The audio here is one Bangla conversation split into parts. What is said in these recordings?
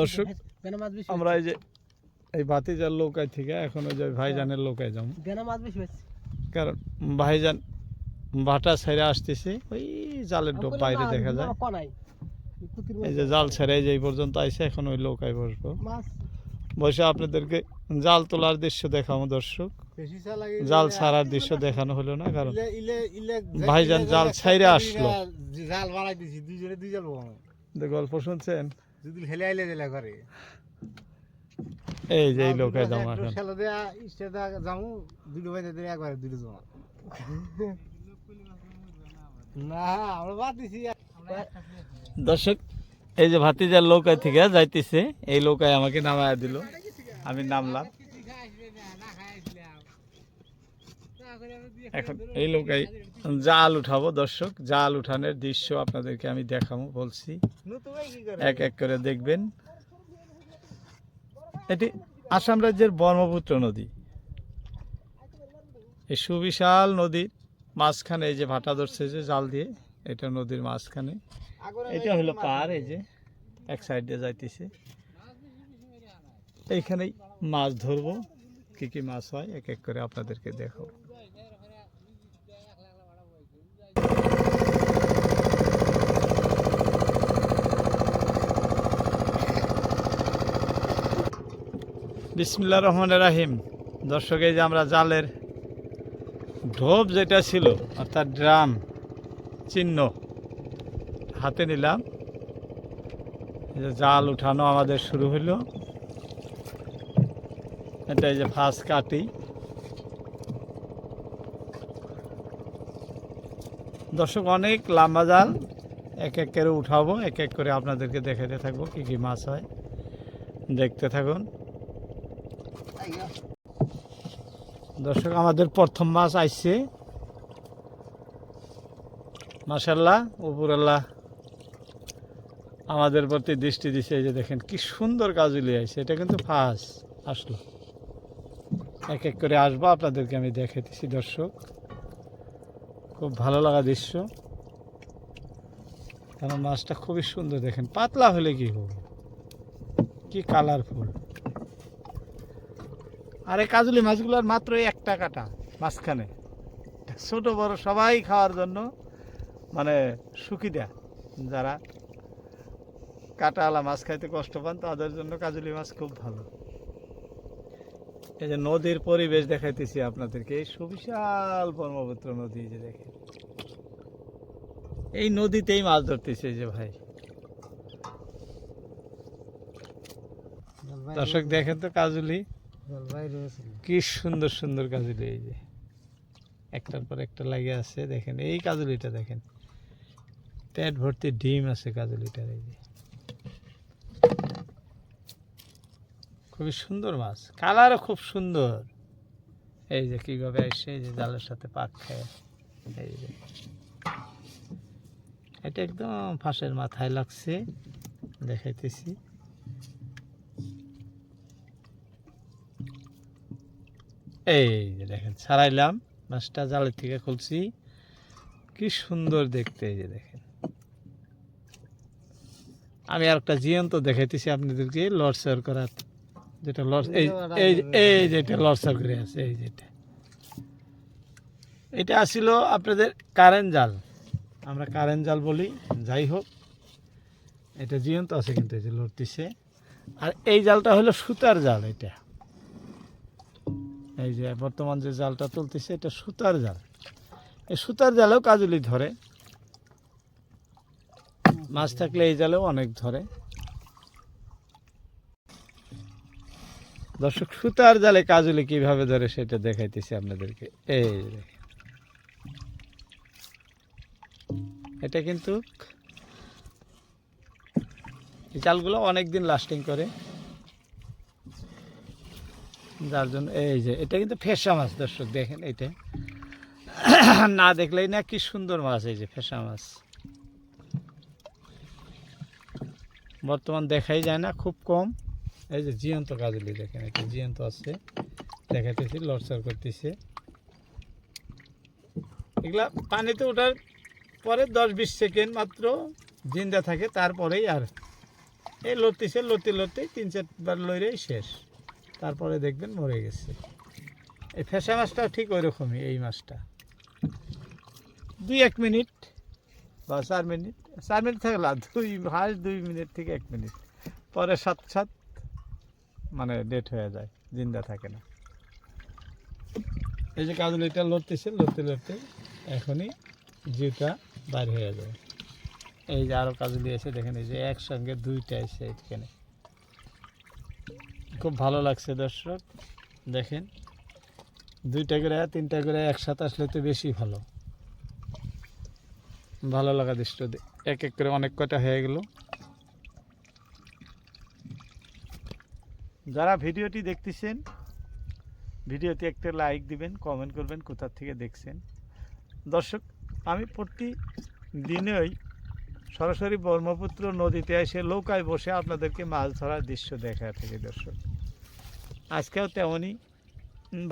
দর্শক আমরা এই যে এই ভাতিজার নৌকায় থেকে এখন ওই যে ভাইজানের নৌকায় যাব। কারণ ভাইজান ভাটা ছেড়ে আসতেছে ওই জালের ডোব বাইরে দেখা যায়। এই যে জাল ছেড়ে যে পর্যন্ত আইসে এখন ওই নৌকায় বসবো। বসে আপনাদেরকে জাল তোলার দৃশ্য দেখাবো দর্শক। জাল ছাড়ার দৃশ্য দেখানো হলো না কারণ ভাইজান জাল ছাইরে আসলো। জাল দুইজনে দুই জাল বহানো গল্প শুনছেন? যদি হেলে আইলে দিলে ঘরে। এই যে এই নৌকায় যাব এখন। খেলা দেয়া ইস্টে দা যামু দুটো বাইতে দিয়ে একবারে দুটো জমা না আমরা বাদ দিছি। দর্শক এই যে ভাতিজার নৌকায় থেকে যাইতেছে এই নৌকায় আমাকে নামায় দিল। আমি নামলাম। এখন এই নৌকায় জাল উঠাবো দর্শক জাল উঠানোর দৃশ্য আপনাদেরকে আমি দেখাবো বলছি। এক এক করে দেখবেন। এটি আসাম রাজ্যের ব্রহ্মপুত্র নদী। এই সুবিশাল নদীর মাঝখানে এই যে ভাটা ধরছে যে জাল দিয়ে এটা নদীর মাঝখানে। এটা হলো পার এই যে এক সাইড দিয়ে যাইতেছে। এইখানেই মাছ ধরবো। কি কি মাছ হয় এক এক করে আপনাদেরকে দেখাবো। বিসমিল্লা রহমান রাহিম। দর্শক, এই যে আমরা জালের ঢোপ যেটা ছিল, অর্থাৎ ড্রাম চিহ্ন হাতে নিলাম। জাল উঠানো আমাদের শুরু হলো এটা এই যে ফাঁস কাটি। দর্শক, অনেক লম্বা জাল, এক এক করে উঠাবো, এক এক করে আপনাদেরকে দেখাতে থাকব কি কি মাছ হয়। দেখতে থাকুন। দর্শক, আমাদের প্রথম মাছ আইছে। মাসাল্লাহ উপরাল্লাহ আমাদের প্রতি দৃষ্টি দিছে, এই যে দেখেন কি সুন্দর কাজুলি আইছে। এটা কিন্তু ফাঁস আসলো। এক এক করে আসব, আপনাদেরকে আমি দেখে দেখাইতেছি দর্শক। খুব ভালো লাগা দৃশ্য। কারণ মাছটা খুবই সুন্দর, দেখেন, পাতলা হলে কি হবে? কি কালারফুল আর এই কাজুলি মাছগুলোর মাত্র একটা কাটা মাঝখানে। ছোট, বড়, সবাই খাওয়ার জন্য মানে সুবিধা যারা কাটাওয়ালা মাছ খাইতে কষ্ট পান, তাদের জন্য কাজুলি মাছ খুব ভালো। এই যে নদীর পরিবেশ দেখাইতেছি আপনাদেরকে, এই সুবিশাল ব্রহ্মপুত্র নদী যে দেখে এই নদীতেই মাছ ধরতেছে যে ভাই। দর্শক, দেখেন তো কাজুলি। কি সুন্দর সুন্দর কাজুলি এই যে। একটার পর একটা লাগে আছে, দেখেন, এই কাজুলিটা দেখেন। পেট ভর্তি ডিম আছে কাজুলিটার এই যে। খুবই সুন্দর মাছ, কালারও খুব সুন্দর। এই যে কীভাবে আসছে এই যে জালের সাথে পাক খায়। এই যে। এটা একদম ফাঁসের মাথায় লাগছে, দেখাইতেছি। এই যে দেখেন, ছাড়াইলাম, মাছটা জালের থেকে খুলছি। কি সুন্দর দেখতে এই যে দেখেন। আমি আর একটা জিয়ন্ত দেখাইতেছি আপনাদেরকে লড়সর করার যেটা লড় এই এই যেটা লড়সর করে আছে, এই যেটা। এটা আসিল আপনাদের কারেন্ট জাল। আমরা কারেন্ট জাল বলি, যাই হোক, এটা জিয়ন্ত আছে কিন্তু এই যে লড়তেছে আর এই জালটা হলো সুতার জাল এটা। এই যে বর্তমান যে জালটা তুলতেছে, এটা সুতার জাল। এই সুতার জালেও কাজুলি ধরে। মাছ থাকলে এই জালেও অনেক ধরে। দর্শক, সুতার জালে কাজুলি কীভাবে ধরে সেটা দেখাইতেছি আপনাদেরকে। এই এটা কিন্তু এই জালগুলো অনেক দিন লাস্টিং করে। যার জন্য এই যে, এটা কিন্তু ফেসা মাছ, দর্শক দেখেন এটা না দেখলেই না কি সুন্দর মাছ এই যে, ফেসা মাছ। বর্তমান দেখাই যায় না, খুব কম। এই যে জিয়ন্ত কাজলি দেখেন, এটা জিয়ন্ত আছে। দেখাইতেছি লড়চড় করতেছে। এগুলা পানিতে ওঠার পরে দশ বিশ সেকেন্ড মাত্র জিন্দা থাকে, তারপরেই আর এই লড়তেছে, লড়তে লড়তে তিন চারবার লড়েই শেষ। তারপরে দেখবেন মরে গেছে। এই ফেসা মাছটাও ঠিক ওই রকমই এই মাছটা। দুই এক মিনিট বা চার মিনিট চার মিনিট থাকলে দুই হাঁস দুই মিনিট থেকে এক মিনিট। পরে সাত সাত মানে ডেট হয়ে যায়, জিন্দা থাকে না। এই যে কাজলিটা লড়তেছে, লড়তে লড়তে এখনই জিউটা বাইর হয়ে যায়। এই যে আরও কাজলি এসে দেখেন, এই যে একসঙ্গে দুইটা এসে এখানে। খুব ভালো লাগছে দর্শক, দেখেন। দুইটা করে, তিনটা করে একসাথে আসলে তো বেশি ভালো। ভালো লাগা দৃশ্য এক এক করে অনেক কটা হয়ে গেল। যারা ভিডিওটি দেখতেছেন, ভিডিওতে একটা লাইক দিবেন, কমেন্ট করবেন, কোথা থেকে দেখছেন। দর্শক, আমি প্রতি দিনই সরাসরি ব্রহ্মপুত্র নদীতে এসে নৌকায় বসে আপনাদেরকে মাছ ধরার দৃশ্য দেখা থাকি দর্শক। আজকেও তেমনই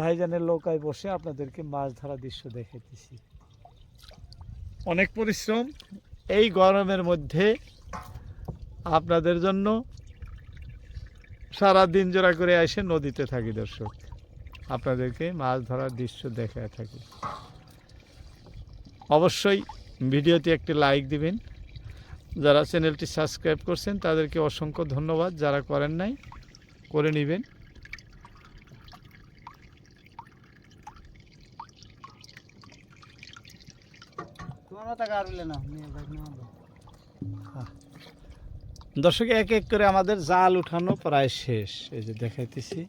ভাইজানের নৌকায় বসে আপনাদেরকে মাছ ধরার দৃশ্য দেখাইতেছি অনেক পরিশ্রম। এই গরমের মধ্যে আপনাদের জন্য সারা দিন জোড়া করে এসে নদীতে থাকি, দর্শক। আপনাদেরকে মাছ ধরার দৃশ্য দেখায় থাকি। অবশ্যই ভিডিওতে একটি লাইক দিবেন যারা চ্যানেলটি সাবস্ক্রাইব করছেন তাদেরকে অসংখ্য ধন্যবাদ। যারা করেন নাই করে নেবেন। দর্শক এক এক করে আমাদের জাল উঠানো প্রায় শেষ। এই যে দেখাইতেছি।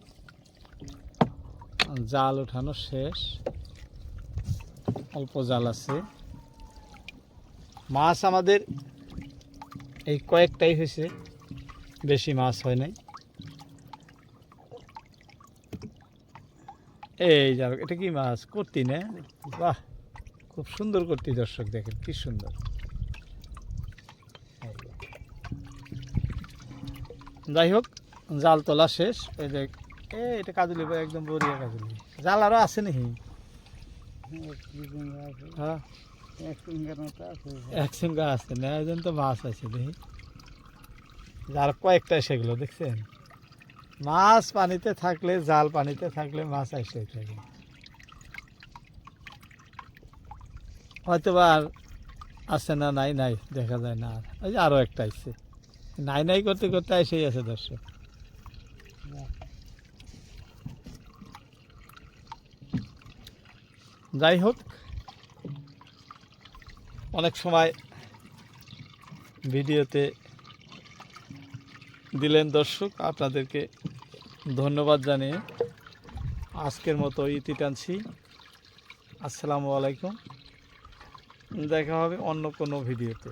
জাল উঠানো শেষ। অল্প জাল আছে। মাছ আমাদের এই কয়েকটাই হয়েছে। বেশি মাছ হয় নাই। এই যাও এটা কি মাছ? করতি না? বাহ খুব সুন্দর করতি দর্শক দেখেন কি সুন্দর। যাই হোক জাল তোলা শেষ। এই যে এ এটা কাজুলি একদম বড়িয়া কাজুলি। জাল আরও আছে নাকি? হ্যাঁ। এক ফিঙ্গার আছে। না একজন তো মাছ আছে দেখি। আর কয়েকটা সেগুলো দেখছেন? মাছ পানিতে থাকলে, জাল পানিতে থাকলে মাছ আসে থাকে হয়তো আর আছে না, নাই নাই, দেখা যায় না আর। ওই যে আরও একটা আসছে নাই নাই করতে করতে এসেই আছে দর্শক। যাই হোক অনেক সময় ভিডিওতে দিলেন দর্শক, আপনাদেরকে ধন্যবাদ জানিয়ে আজকের মতো ইতি টানছি। আসসালামু আলাইকুম। দেখা হবে অন্য কোনো ভিডিওতে।